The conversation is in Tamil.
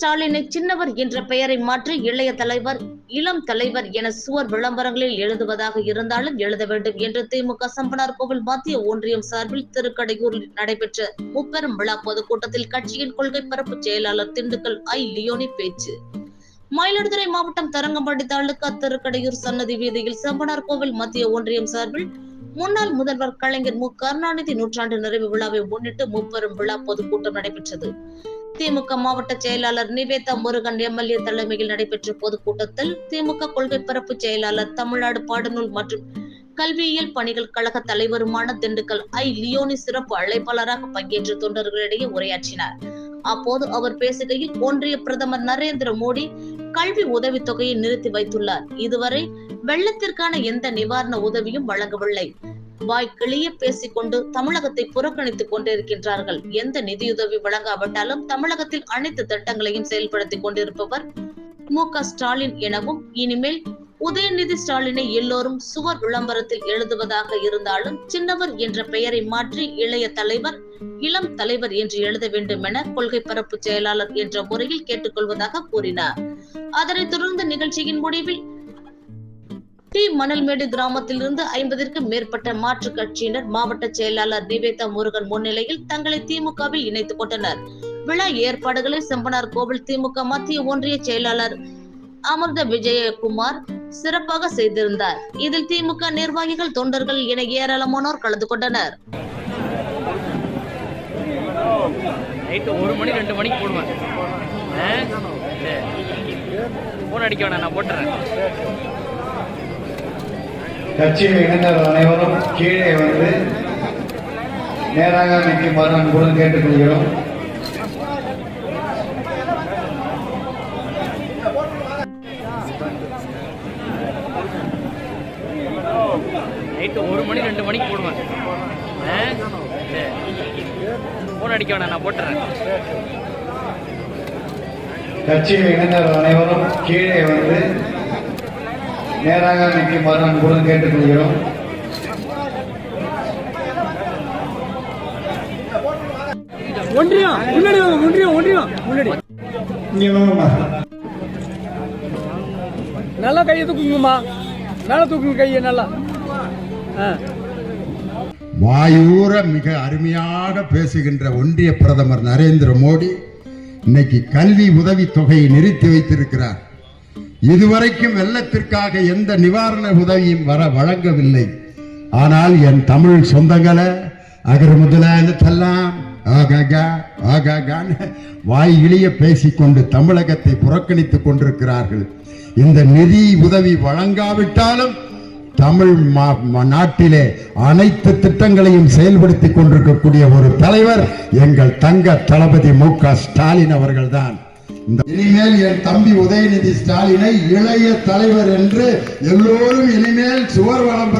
ஸ்டாலினை சின்னவர் என்ற பெயரை மாற்றி இளைய தலைவர் இளம் தலைவர் என சுவர் விளம்பரங்களில் எழுதுவதாக இருந்தாலும் எழுத வேண்டும் என்று திமுக சம்பனார் கோவில் மத்திய ஒன்றியம் சார்பில் திருக்கடையூரில் நடைபெற்ற முப்பெரும் விழா பொதுக்கூட்டத்தில் கட்சியின் கொள்கை பரப்பு செயலாளர் திண்டுக்கல் ஐ. லியோனி பேச்சு. மயிலாடுதுறை மாவட்டம் தரங்கம்பாடி தாலுகா திருக்கடையூர் சன்னதி வீதியில் சம்பனார் கோவில் மத்திய ஒன்றியம் சார்பில் முன்னாள் முதல்வர் கலைஞர் மு. கருணாநிதி நூற்றாண்டு நிறைவு விழாவை முன்னிட்டு முப்பெரும் விழா பொதுக்கூட்டம் நடைபெற்றது. திமுக மாவட்ட செயலாளர் நிவேதா முருகன் எம்எல்ஏ தலைமையில் நடைபெற்ற பொதுக்கூட்டத்தில் திமுக கொள்கை பரப்பு செயலாளர் தமிழ்நாடு பாடநூல் மற்றும் கல்வியியல் பணிகள் கழக தலைவருமான திண்டுக்கல் ஐ. லியோனி சிறப்பு அழைப்பாளராக பங்கேற்ற தொண்டர்களிடையே உரையாற்றினார். அப்போது அவர் பேசுகையில் ஒன்றிய பிரதமர் நரேந்திர மோடி கல்வி உதவித்தொகையை நிறுத்தி வைத்துள்ளார். இதுவரை வெள்ளத்திற்கான எந்த நிவாரண உதவியும் வழங்கவில்லை. வாய் கிளிய பேசிக்கொண்டு தமிழகத்தை புறக்கணித்துக் கொண்டிருக்கின்றார்கள். எந்த நிதியுதவி வழங்காவிட்டாலும் தமிழகத்தில் அனைத்து திட்டங்களையும் செயல்படுத்திக் கொண்டிருப்பவர் மு க ஸ்டாலின் எனவும் இனிமேல் உதயநிதி ஸ்டாலினை எல்லோரும் சுவர் விளம்பரத்தில் எழுதுவதாக இருந்தாலும் சின்னவர் என்ற பெயரை மாற்றி இளைய தலைவர் இளம் தலைவர் என்று எழுத வேண்டும் என கொள்கை பரப்பு செயலாளர் என்ற முறையில் கேட்டுக்கொள்வதாக கூறினார். அதனைத் தொடர்ந்து நிகழ்ச்சியின் முடிவில் டி மணல்மேடு கிராமத்திலிருந்து ஐம்பதிற்கும் மேற்பட்ட மாற்றுக் கட்சியினர் மாவட்ட செயலாளர் நிவேதா முருகன் முன்னிலையில் தங்களை திமுகவில் இணைத்துக் கொண்டனர். விழா ஏற்பாடுகளை செம்பனார் கோவில் திமுக மத்திய ஒன்றிய செயலாளர் அமிர்த விஜயகுமார் சிறப்பாக செய்திருந்தார். இதில் திமுக நிர்வாகிகள் தொண்டர்கள் என ஏராளமானோர் கலந்து கொண்டனர். ஒரு மணி ரெண்டு மணிக்கு போடுவாங்க. ஃபோன் அடிக்க வேணாம் நான் போட்டுறேன். கட்சியில் இளைஞர் அனைவரும் கீழே வந்து நேராக நிற்குமாறு அன்புடன் கேட்டுக்கொள்கிறோம். நைட்டு ஒரு மணி ரெண்டு மணிக்கு போடுவேன். ஃபோன் அடிக்க வேணாம் நான் போட்டுறேன். கட்சியில் இளைஞர் அனைவரும் கீழே வந்து நேராக நிற்குமாறு அன்புடன் கேட்டுக்கொள்கிறோம். ஒன்றியம் முன்னாடி ஒன்றியம் ஒன்றியம் முன்னாடி. நல்லா கையை தூக்குங்கம்மா. மேலே தூக்குங்க கையை நல்லா. வாயூர மிக அருமையாக பேசுகின்ற ஒன்றிய பிரதமர் நரேந்திர மோடி இன்னைக்கு கல்வி உதவி தொகையை நிறுத்தி வைத்திருக்கிறார். இதுவரைக்கும் வெள்ளத்திற்காக எந்த நிவாரண உதவியும் வர வழங்கவில்லை. ஆனால் என் தமிழ் சொந்தங்களை அகர் முதலாம் ஆகாகா ஆகாகான்னு வாய் இழிய பேசிக்கொண்டு தமிழகத்தை புறக்கணித்துக் கொண்டிருக்கிறார்கள். இந்த நிதி உதவி வழங்காவிட்டாலும் தமிழ் நாட்டிலே அனைத்து திட்டங்களையும் செயல்படுத்திக் கொண்டிருக்கக்கூடிய ஒரு தலைவர் எங்கள் தங்க தளபதி மு க ஸ்டாலின் அவர்கள்தான். இந்த இனிமேல் என் தம்பி உதயநிதி ஸ்டாலினை இளைய தலைவர் என்று எல்லோரும் இனிமேல் சுவர் விளம்பரம்